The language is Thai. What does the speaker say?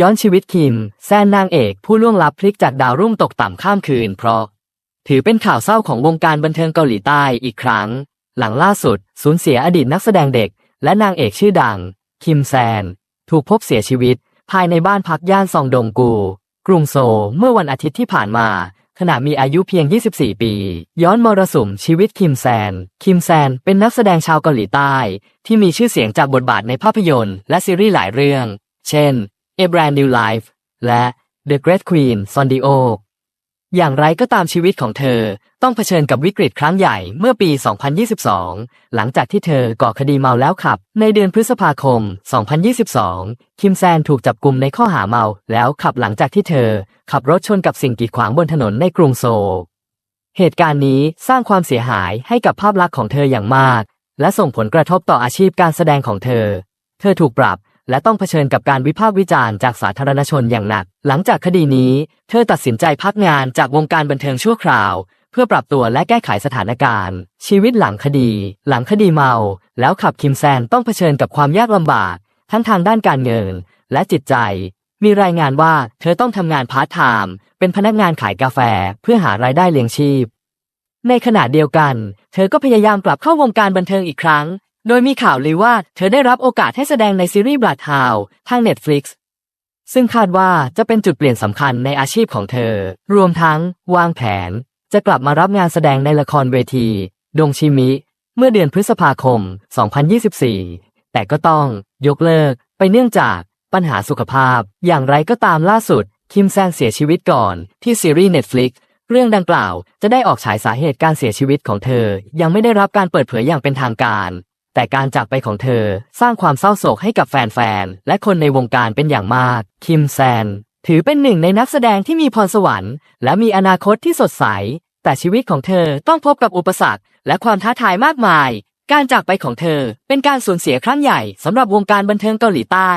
ย้อนชีวิตคิม แซนนางเอกผู้ล่วงลับพลิกจากดาวรุ่งตกต่ำข้ามคืนเพราะ ถือเป็นข่าวเศร้าของวงการบันเทิงเกาหลีใต้อีกครั้ง หลังล่าสุด สูญเสียอดีตนักแสดงเด็ก และนางเอกชื่อดัง คิมแซน ถูกพบเสียชีวิต ภายในบ้านพักย่านซองดงกู กรุงโซลเมื่อวันอาทิตย์ที่ผ่านมา ขณะมีอายุเพียง 24 ปี ย้อนมรสุมชีวิตคิมแซน คิมแซนเป็นนักแสดงชาวเกาหลีใต้ ที่มีชื่อเสียงจากบทบาทในภาพยนตร์ และซีรีส์หลายเรื่อง เช่น A Brand New Life และ The Great Queen s o n d i o อย่างไรก็ตามชีวิตของเธอต้องเผชิญกับวิกฤตครั้งใหญ่เมื่อปี 2022 หลังจากที่เธอก่อคดีเมาแล้วขับ ในเดือนพฤษภาคม 2022 คิมแซนถูกจับกลุ่มในข้อหาเมาแล้วขับหลังจากที่เธอ ขับรถชนกับสิ่งกีดขวางบนถนนในกรุงโซล เหตุการณ์นี้สร้างความเสียหายให้กับภาพลักษณ์ของเธออย่างมาก และส่งผลกระทบต่ออาชีพการแสดงของเธอ เธอถูกปรับ และต้องเผชิญกับการวิพากษ์วิจารณ์จากสาธารณชนอย่างหนัก หลังจากคดีนี้ เธอตัดสินใจพักงานจากวงการบันเทิงชั่วคราว เพื่อปรับตัวและแก้ไขสถานการณ์ ชีวิตหลังคดี หลังคดีเมา แล้วขับคิมแซนต้องเผชิญกับความยากลำบาก ทั้งทางด้านการเงิน และจิตใจ มีรายงานว่าเธอต้องทำงานพาร์ทไทม์เป็นพนักงานขายกาแฟเพื่อหารายได้เลี้ยงชีพในขณะเดียวกัน เธอก็พยายามกลับเข้าวงการบันเทิงอีกครั้ง โดยมีข่าวลือว่าเธอได้รับโอกาสให้แสดงในซีรีส์บลัดฮาวทาง Netflix ซึ่งคาดว่าจะเป็นจุดเปลี่ยนสำคัญในอาชีพของเธอ รวมทั้งวางแผน จะกลับมารับงานแสดงในละครเวที ดงชิมิ เมื่อเดือนพฤษภาคม 2024 แต่ก็ต้องยกเลิกไปเนื่องจากปัญหาสุขภาพ อย่างไรก็ตามล่าสุด คิมแซนเสียชีวิตก่อนที่ซีรีส์ Netflix เรื่องดังกล่าวจะได้ออกฉายสาเหตุการเสียชีวิตของเธอ ยังไม่ได้รับการเปิดเผยอย่างเป็นทางการ แต่การจากไปของเธอสร้างความเศร้าโศกให้กับแฟนๆ และคนในวงการเป็นอย่างมาก คิมแซน ถือเป็นหนึ่งในนักแสดงที่มีพรสวรรค์ และมีอนาคตที่สดใส แต่ชีวิตของเธอต้องพบกับอุปสรรค และความท้าทายมากมาย การจากไปของเธอเป็นการสูญเสียครั้งใหญ่สำหรับวงการบันเทิงเกาหลีใต้